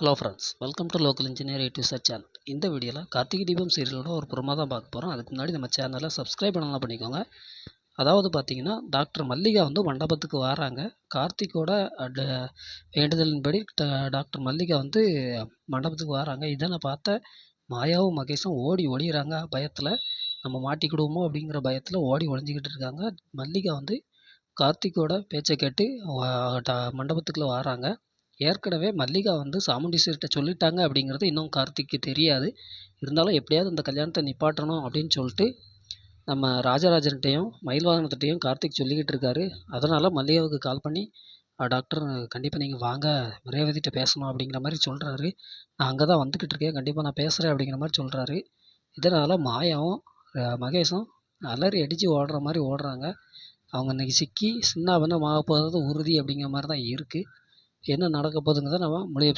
Hello friends welcome to local engineer YouTube channel இந்த வீடியோவில் கார்த்திகை தீபம் சீரியலோட ஒரு புறமாக தான் பார்க்க போகிறோம் அதுக்கு முன்னாடி நம்ம சேனலை சப்ஸ்கிரைப் பண்ணலாம் பண்ணிக்கோங்க. அதாவது பார்த்தீங்கன்னா டாக்டர் மல்லிகா வந்து மண்டபத்துக்கு வராங்க. கார்த்திகோட வேண்டுதலின்படி ட- டாக்டர் மல்லிகா வந்து மண்டபத்துக்கு வராங்க. இதனை பார்த்த மாயாவும் மகேஷும் ஓடி ஒளியிறாங்க. பயத்தில் நம்ம மாட்டிக்கிடுவோமோ அப்படிங்கிற பயத்தில் ஓடி ஒழிஞ்சிக்கிட்டு இருக்காங்க. மல்லிகா வந்து கார்த்திகோட பேச்சை கேட்டு ட- மண்டபத்துக்குள்ளே வராங்க. ஏற்கனவே மல்லிகா வந்து சாமுண்டீஸ்வரிட்ட சொல்லிட்டாங்க அப்படிங்கிறது இன்னும் கார்த்திக்கு தெரியாது. இருந்தாலும் எப்படியாவது இந்த கல்யாணத்தை நிப்பாட்டணும் அப்படின்னு சொல்லிட்டு நம்ம ராஜராஜன்கிட்டையும் மயில்வாகனத்திட்டையும் கார்த்திக் சொல்லிக்கிட்டு இருக்காரு. அதனால் மல்லிகாவுக்கு கால் பண்ணி டாக்டர் கண்டிப்பாக நீங்கள் வாங்க. ரேவதிட்ட பேசணும் அப்படிங்கிற மாதிரி சொல்கிறாரு நான் அங்கே தான் வந்துக்கிட்டு இருக்கேன். கண்டிப்பாக நான் பேசுகிறேன் அப்படிங்கிற மாதிரி சொல்கிறாரு இதனால் மாயாவும் மகேஷும் அலறி அடித்து ஓடுற மாதிரி ஓடுறாங்க. அவங்க இன்றைக்கி சிக்கி சின்ன பண்ண போகிறது உறுதி அப்படிங்கிற மாதிரி தான் இருக்குது என்ன நடக்க போகுதுங்கிறத நம்ம முழு